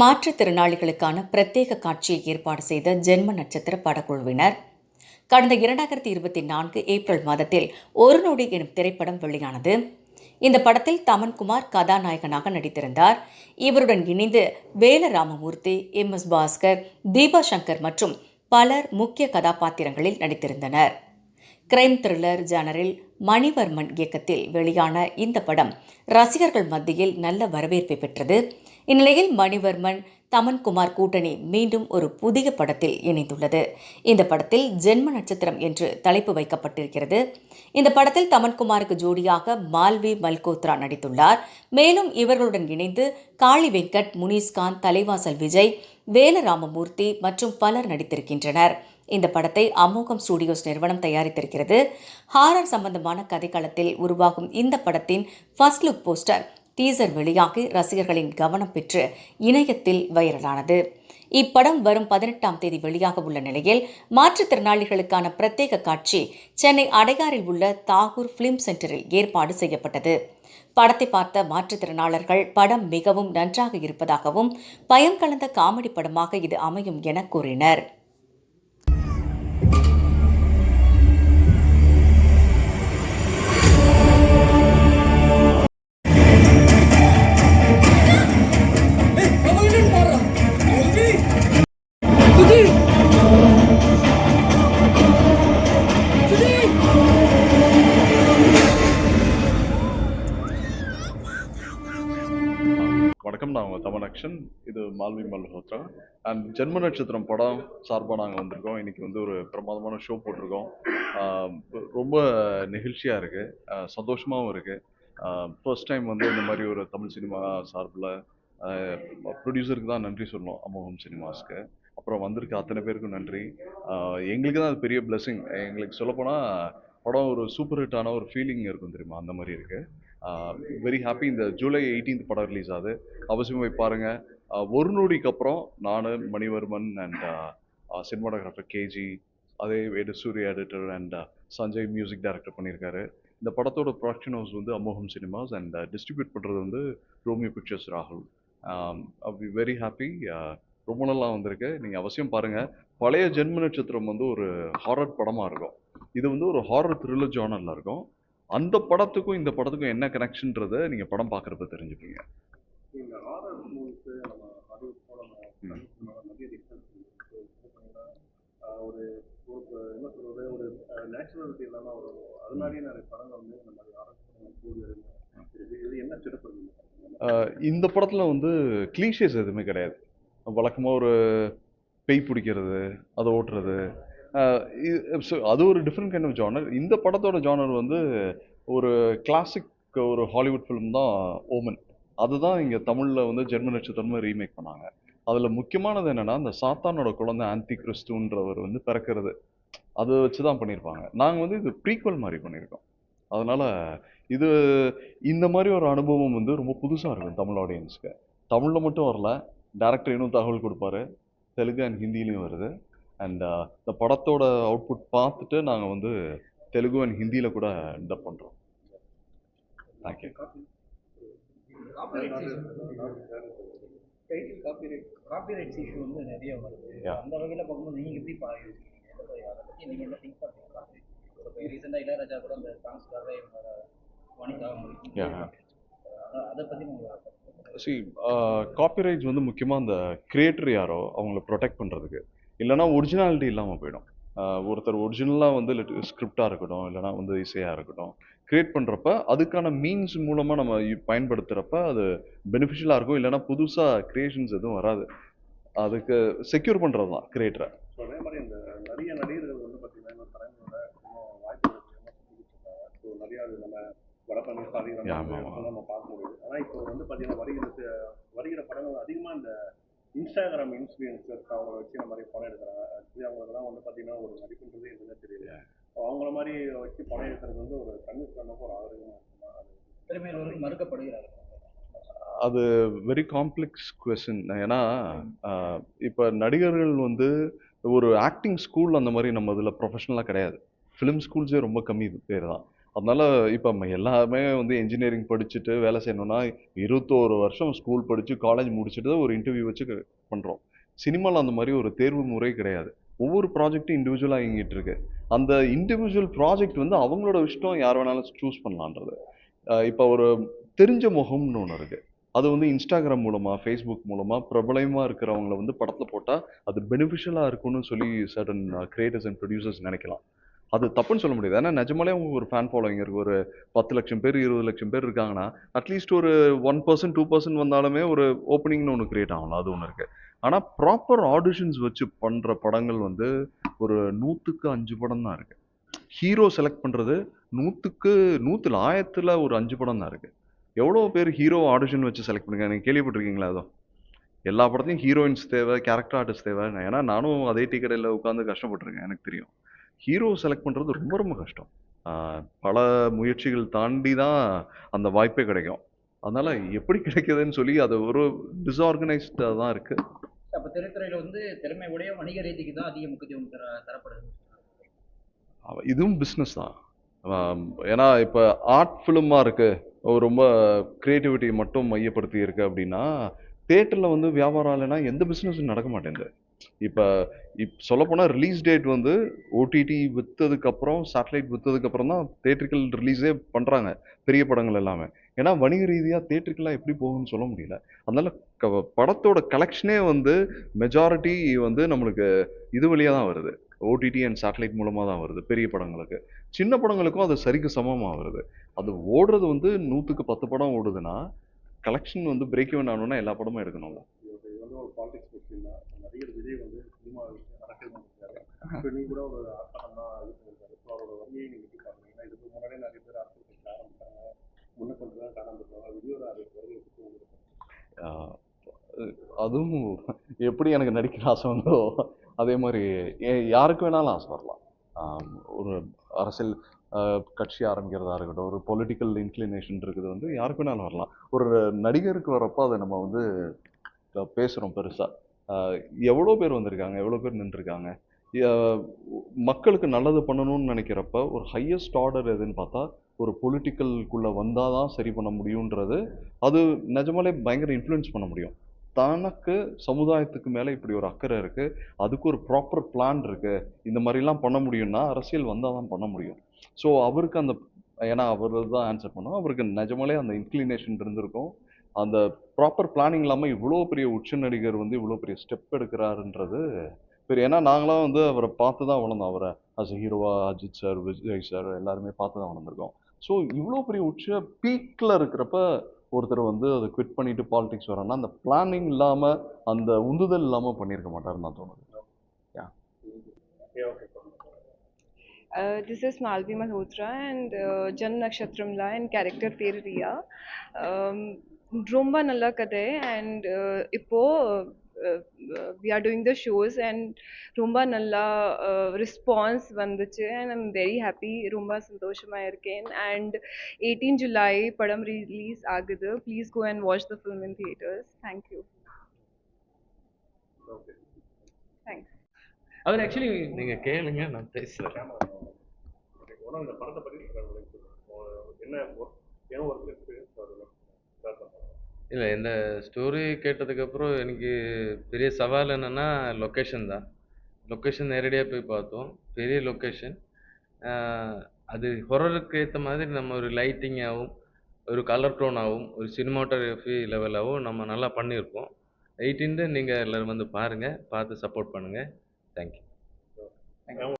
மாற்றுத்திறனாளிகளுக்கான பிரத்யேக காட்சியை ஏற்பாடு செய்த ஜென்ம நட்சத்திர படக்குழுவினர். கடந்த இரண்டாயிரத்தி இருபத்தி நான்கு ஏப்ரல் மாதத்தில் ஒரு நொடி எனும் திரைப்படம் வெளியானது. இந்த படத்தில் தமன்குமார் கதாநாயகனாக நடித்திருந்தார். இவருடன் இணைந்து வேலராமமூர்த்தி எம். எஸ். பாஸ்கர் தீபா சங்கர் மற்றும் பலர் முக்கிய கதாபாத்திரங்களில் நடித்திருந்தனர். கிரைம் த்ரில்லர் ஜானரில் மணிவர்மன் இயக்கத்தில் வெளியான இந்த படம் ரசிகர்கள் மத்தியில் நல்ல வரவேற்பை பெற்றது. இந்நிலையில் மணிவர்மன் தமன்குமார் கூட்டணி மீண்டும் ஒரு புதிய படத்தில் இணைந்துள்ளது. இந்த படத்தில் ஜென்ம நட்சத்திரம் என்று தலைப்பு வைக்கப்பட்டிருக்கிறது. இந்த படத்தில் தமன்குமாருக்கு ஜோடியாக மால்வி மல்கோத்ரா நடித்துள்ளார். மேலும் இவர்களுடன் இணைந்து காளி வெங்கட் முனிஸ்கான் தலைவாசல் விஜய் வேலராமமூர்த்தி மற்றும் பலர் நடித்திருக்கின்றனர். இந்த படத்தை அமோகம் ஸ்டுடியோஸ் நிறுவனம் தயாரித்திருக்கிறது. ஹாரர் சம்பந்தமான கதைக்களத்தில் உருவாகும் இந்த படத்தின் ஃபர்ஸ்ட் லுக் போஸ்டர் டீசர் வெளியாகி ரசிகர்களின் கவனம் பெற்று இணையத்தில் வைரலானது. இப்படம் வரும் பதினெட்டாம் தேதி வெளியாக உள்ள நிலையில் மாற்றுத்திறனாளிகளுக்கான பிரத்யேக காட்சி சென்னை அடையாறில் உள்ள தாகூர் பிலிம் சென்டரில் ஏற்பாடு செய்யப்பட்டது. படத்தை பார்த்த மாற்றுத்திறனாளர்கள் படம் மிகவும் நன்றாக இருப்பதாகவும் பயம் கலந்த காமெடி படமாக இது அமையும் என கூறினர். வணக்கம். நான் உங்கள் தமன் அக்ஷன் இது மால்வி மல்ஹோத்ரா. அண்ட் ஜென்ம நட்சத்திரம் படம் சார்பாக நாங்கள் வந்திருக்கோம். இன்றைக்கி வந்து ஒரு பிரமாதமான ஷோ போட்டிருக்கோம். ரொம்ப நெகிழ்ச்சியாக இருக்குது சந்தோஷமாகவும் இருக்குது ஃபர்ஸ்ட் டைம் வந்து இந்த மாதிரி ஒரு தமிழ் சினிமா சார்பில் ப்ரொடியூசருக்கு தான் நன்றி சொல்லணும். அமோகம் சினிமாஸ்க்கு. அப்புறம் வந்திருக்க அத்தனை பேருக்கும் நன்றி. எங்களுக்கு தான் அது பெரிய பிளெஸ்ஸிங் எங்களுக்கு சொல்லப்போனால் படம் ஒரு சூப்பர் ஹிட்டான ஒரு ஃபீலிங் இருக்கும் தெரியுமா? அந்த மாதிரி இருக்குது வெரி ஹாப்பி இந்த ஜூலை 18th படம் ரிலீஸ் ஆகுது. அவசியம் போய் பாருங்கள் ஒரு நொடிக்கு அப்புறம் நான் மணிவர்மன் அண்ட் சினிமாட்டோகிராஃபர் கேஜி அதே வேடு சூரிய editor and Sanjay music director பண்ணியிருக்காரு. இந்த படத்தோட ப்ரொடக்ஷன் ஹவுஸ் வந்து அமோகம் சினிமாஸ் அண்ட் டிஸ்ட்ரிபியூட் பண்ணுறது வந்து ரோமியோ பிக்சர்ஸ் ராகுல். அப்படி வெரி ஹாப்பி ரொம்ப நல்லா வந்திருக்கு. நீங்கள் அவசியம் பாருங்கள் பழைய ஜென்ம நட்சத்திரம் வந்து ஒரு ஹாரர் படமாக இருக்கும். இது வந்து ஒரு ஹாரர் த்ரில்லர் ஜானரில் இருக்கும். அந்த படத்துக்கும் இந்த படத்துக்கும் என்ன கனெக்ஷன்றதை நீங்கள் படம் பார்க்குறப்ப தெரிஞ்சுப்பீங்க. ஒரு என்ன சொல்றது ஒரு நேச்சுரலிட்டி இல்லாமல் ஒரு அதனாலேயே நிறைய படங்கள் வந்து இந்த மாதிரி இது இது என்ன சிறப்பு இந்த படத்தில் வந்து க்ளீஷேஸ் எதுவுமே கிடையாது. வழக்கமாக ஒரு பேய் பிடிக்கிறது அதை ஓட்டுறது ஸோ அது ஒரு டிஃப்ரெண்ட் கைண்ட் ஆஃப் ஜானர் இந்த படத்தோட ஜானர் வந்து ஒரு கிளாசிக் ஒரு ஹாலிவுட் ஃபிலிம் தான் ஓமன் அதுதான் இங்கே தமிழில் வந்து ஜெர்மன் நட்சத்திரமும் ரீமேக் பண்ணாங்க. அதில் முக்கியமானது என்னென்னா அந்த சாத்தானோட குழந்தை ஆன்டி கிறிஸ்துன்றவர் வந்து பிறக்கிறது. அதை வச்சு தான் பண்ணியிருப்பாங்க. நாங்கள் வந்து இது ப்ரீக்வல் மாதிரி பண்ணியிருக்கோம். அதனால் இது இந்த மாதிரி ஒரு அனுபவம் வந்து ரொம்ப புதுசாக இருக்கும் தமிழ் ஆடியன்ஸ்க்கு தமிழில் மட்டும் வரல டேரக்டர் இன்னும் தகவல் கொடுப்பாரு. தெலுங்கு அண்ட் ஹிந்திலையும் வருது. அண்ட் uh, இந்த படத்தோட அவுட்புட் பார்த்துட்டு நாங்கள் வந்து தெலுங்கு அண்ட் ஹிந்தியில் கூட டப் பண்ணுறோம் தேங்க்யூ காப்பிரைட் இஷ்யூ வந்து நிறைய வருது அந்த வகையில் பார்க்கும்போது நீங்கள் எப்படி நீங்கள் அதை பற்றி காப்பிரைட்ஸ் வந்து முக்கியமாக அந்த கிரியேட்டர் யாரோ அவங்கள ப்ரொடெக்ட் பண்ணுறதுக்கு இல்லைனா ஒரிஜினாலிட்டி இல்லாமல் போயிடும். ஒருத்தர் ஒரிஜினலாக வந்து ஸ்கிரிப்டாக இருக்கட்டும் இல்லைனா வந்து இசையாக இருக்கட்டும் கிரியேட் பண்ணுறப்ப அதுக்கான மீன்ஸ் மூலமாக நம்ம பயன்படுத்துகிறப்ப அது பெனிஃபிஷியலாக இருக்கும் இல்லைனா புதுசாக க்ரியேஷன்ஸ் எதுவும் வராது. அதுக்கு செக்யூர் பண்ணுறது தான் கிரியேட்டரை அதே மாதிரி இந்த நிறைய நடிகர்கள் வந்து பார்த்தீங்கன்னா இன்னும் வாய்ப்பு நிறைய அது நம்ம பார்க்க முடியுது. ஆனால் இப்போ வந்து பார்த்தீங்கன்னா வருகிற வருகிற படங்கள் அதிகமாக இந்த இன்ஸ்டாகிராம் இன்ஃப்ளூயன்சர்ஸ் அவங்கள வச்சு இந்த மாதிரி படம் எடுக்கிறாங்க. ஆக்சுவலி அவங்களுக்குலாம் வந்து பார்த்தீங்கன்னா ஒரு நடிப்புன்றது எதுவுமே தெரியல. அவங்கள மாதிரி வச்சு படம் எடுக்கிறது வந்து ஒரு கன்வின்ஸ் பண்ணப்போ ஒரு ஆரோக்கியமாக இருக்குமா அது மறுக்கப்படுகிறார்கள். அது வெரி காம்ப்ளெக்ஸ் கொஸ்டின் ஏன்னா இப்போ நடிகர்கள் வந்து ஒரு ஆக்டிங் ஸ்கூல் அந்த மாதிரி நம்ம இதில் ப்ரொஃபஷனலாக கிடையாது. ஃபிலிம் ஸ்கூல்ஸே ரொம்ப கம்மி பேர் தான். அதனால இப்போ எல்லாமே வந்து இன்ஜினியரிங் படிச்சுட்டு வேலை செய்யணும்னா இருபத்தோரு வருஷம் ஸ்கூல் படித்து காலேஜ் முடிச்சுட்டு தான் ஒரு இன்டர்வியூ வச்சு பண்ணுறோம் சினிமாவில் அந்த மாதிரி ஒரு தேர்வு முறை கிடையாது. ஒவ்வொரு ப்ராஜெக்ட்டும் இண்டிவிஜுவலாக இயங்கிட்டு இருக்கு. அந்த இண்டிவிஜுவல் ப்ராஜெக்ட் வந்து அவங்களோட இஷ்டம் யார் வேணாலும் சூஸ் பண்ணலான்றது. இப்போ ஒரு தெரிஞ்ச முகம்னு ஒன்று இருக்குது அது வந்து இன்ஸ்டாகிராம் மூலமாக ஃபேஸ்புக் மூலமாக பிரபலமாக இருக்கிறவங்கள வந்து படத்தில் போட்டால் அது பெனிஃபிஷியலாக இருக்கும்னு சொல்லி சர்டன் கிரியேட்டர்ஸ் அண்ட் ப்ரொடியூசர்ஸ் நினைக்கலாம். அது தப்புன்னு சொல்ல முடியாது. ஏன்னா நிஜமாலே அவங்க ஒரு ஃபேன் ஃபாலோயிங் இருக்கு. ஒரு பத்து லட்சம் பேர் இருபது லட்சம் பேர் இருக்காங்கன்னா அட்லீஸ்ட் ஒரு ஒன் பர்சன்ட் டூ பர்சன்ட் வந்தாலுமே ஒரு ஓப்பனிங்னு ஒன்று கிரியேட் ஆகலாம் அது ஒன்று இருக்கு. ஆனால் ப்ராப்பர் ஆடிஷன்ஸ் வச்சு பண்ணுற படங்கள் வந்து ஒரு நூற்றுக்கு அஞ்சு படம் தான் இருக்கு. ஹீரோ செலக்ட் பண்ணுறது நூற்றுக்கு நூற்றுல ஆயிரத்தில் ஒரு அஞ்சு படம் தான் இருக்குது எவ்வளோ பேர் ஹீரோ ஆடிஷன் வச்சு செலக்ட் பண்ணுங்க நீங்கள் கேள்விப்பட்டிருக்கீங்களா அதோ? எல்லா படத்தையும் ஹீரோயின்ஸ் தேவை கேரக்டர் ஆர்டிஸ்ட் தேவை. ஏன்னா நானும் அதே டீ கடையில் உட்காந்து கஷ்டப்பட்டிருக்கேன் எனக்கு தெரியும். ஹீரோ செலக்ட் பண்ணுறது ரொம்ப ரொம்ப கஷ்டம். பல முயற்சிகள் தாண்டி தான் அந்த வாய்ப்பே கிடைக்கும். அதனால எப்படி கிடைக்குதுன்னு சொல்லி அது ஒரு டிஸ்ஆர்கனைஸ்டாக தான் இருக்கு. அப்ப திரைத்துறையில வந்து திறமை உடைய வணிக ரீதிக்கு தான் அதிக முக்கியத்துவம் தர தரப்படுது இதுவும் பிஸ்னஸ் தான். ஏன்னா இப்போ ஆர்ட் ஃபிலிமாக இருக்கு. ஒரு ரொம்ப க்ரியேட்டிவிட்டி மட்டும் மையப்படுத்தி இருக்கு அப்படின்னா தேட்டரில் வந்து வியாபாரம் இல்லைன்னா எந்த பிஸ்னஸும் நடக்க மாட்டேங்குது. இப்போ இப் சொல்லப்போனால் ரிலீஸ் டேட் வந்து ஓடிடி விற்றதுக்கப்புறம் சேட்டலைட் விற்றதுக்கப்புறம் தான் தேட்டரிக்கல் ரிலீஸே பண்ணுறாங்க பெரிய படங்கள் எல்லாமே. ஏன்னா வணிக ரீதியாக தேட்டருக்கெல்லாம் எப்படி போகும்னு சொல்ல முடியல. அதனால் க- படத்தோட கலெக்ஷனே வந்து மெஜாரிட்டி வந்து நம்மளுக்கு இது வழியாக தான் வருது. ஓடிடி அண்ட் சேட்டலைட் மூலமாக தான் வருது பெரிய படங்களுக்கு. சின்ன படங்களுக்கும் அது சரிக்கு சமமாக வருது. அது ஓடுறது வந்து நூற்றுக்கு பத்து படம் ஓடுதுன்னா கலெக்ஷன் வந்து பிரேக் இவன் ஆகணும்னா எல்லா படமும் எடுக்கணும்ல. நடிகர் விஜய் வந்து சினிமா அரசியல் பண்ணிருக்காரு இப்போ நீ கூட ஒரு தான் இது பண்ணிருக்காரு ஸோ அவரோட வரியை நீங்க எப்படி பாக்குறீங்க ஏன்னா இதுக்கு முன்னாடியே நிறைய பேர் அரசியல் கட்சி ஆரம்பிச்சாங்க. முன்ன கொஞ்சம் தான் காணாம போயிருக்காங்க விஜயோட உங்களுக்கு ஆஹ் அதுவும் எப்படி எனக்கு நடிக்கிற ஆசை வந்தோ அதே மாதிரி யாருக்கு வேணாலும் ஆசை வரலாம். ஒரு அரசியல் கட்சி ஆரம்பிக்கிறதா இருக்கட்டும் ஒரு பொலிட்டிக்கல் இன்க்ளினேஷன் இருக்குது வந்து யாருக்கு வேணாலும் வரலாம். ஒரு நடிகருக்கு வரப்போ அதை நம்ம வந்து அஹ், பேசுறோம் பெருசா. ஆஹ், எவ்வளோ பேர் வந்திருக்காங்க? எவ்வளோ பேர் நின்றுருக்காங்க? மக்களுக்கு நல்லது பண்ணணும்னு நினைக்கிறப்ப ஒரு ஹையஸ்ட் ஆர்டர் எதுன்னு பார்த்தா ஒரு பொலிட்டிக்கல்குள்ளே வந்தால் தான் சரி பண்ண முடியுன்றது. அது நிஜமாலே பயங்கர இன்ஃப்ளூயன்ஸ் பண்ண முடியும். தனக்கு சமுதாயத்துக்கு மேலே இப்படி ஒரு அக்கறை இருக்குது அதுக்கு ஒரு ப்ராப்பர் பிளான் இருக்குது இந்த மாதிரிலாம் பண்ண முடியும்னா அரசியல் வந்தால் தான் பண்ண முடியும். ஸோ அவருக்கு அந்த ஏன்னா அவர் தான் ஆன்சர் பண்ணோம். அவருக்கு நிஜமாலே அந்த இன்க்ளினேஷன் இருந்திருக்கும். அந்த ப்ராப்பர் பிளானிங் இல்லாமல் இவ்வளோ பெரிய உச்ச நடிகர் வந்து இவ்வளோ பெரிய ஸ்டெப் எடுக்கிறாருன்றது பெரிய ஏன்னா நாங்களாம் வந்து அவரை பார்த்து தான் வளர்ந்தோம். அவரை அஸ் ஹீரோவா அஜித் சார் விஜய் சார் எல்லாருமே பார்த்து தான் வளர்ந்துருக்கோம். ஸோ இவ்வளோ பெரிய உச்ச பீக்கில் இருக்கிறப்ப ஒருத்தர் வந்து அதை குவிட் பண்ணிட்டு பாலிடிக்ஸ் வரேன்னா அந்த பிளானிங் இல்லாமல் அந்த உந்துதல் இல்லாமல் பண்ணியிருக்க மாட்டாருன்னு நான் தோணுது. Okay okay Uh, this is Malvi Malhotra and uh, Jan Nakshatramla and character பேர் ரியா Um, ரொம்ப நல்ல கதை and uh, இப்போ uh, uh, we are doing the shows and ரொம்ப நல்லா uh, response வந்துச்சு and I'm very happy ரொம்ப சந்தோஷமா இருக்கேன் and 18 July படம் release ஆகுது please go and watch the film in theaters thank you okay thanks அவர் ஆக்சுவலி நீங்க கேளுங்க நான் சொல்லுங்க. என்ன work- என்ன ஒர்க் எக்ஸ்பீரியன்ஸ் வருது ஸ்டார்ட் பண்ணுறோம் இல்லை இந்த ஸ்டோரி கேட்டதுக்கப்புறம் எனக்கு பெரிய சவால் என்னென்னா லொக்கேஷன் தான். லொக்கேஷன் நேரடியாக போய் பார்த்தோம். பெரிய லொக்கேஷன் அது ஹொரருக்கு ஏற்ற மாதிரி நம்ம ஒரு லைட்டிங்காகவும் ஒரு கலர் டோனாகவும் ஒரு சினிமாட்டோகிராஃபி லெவலாகவும் நம்ம நல்லா பண்ணியிருக்கோம் எயிட்டீன்த்து நீங்கள் எல்லோரும் வந்து பாருங்கள் பார்த்து சப்போர்ட் பண்ணுங்கள் தேங்க்யூ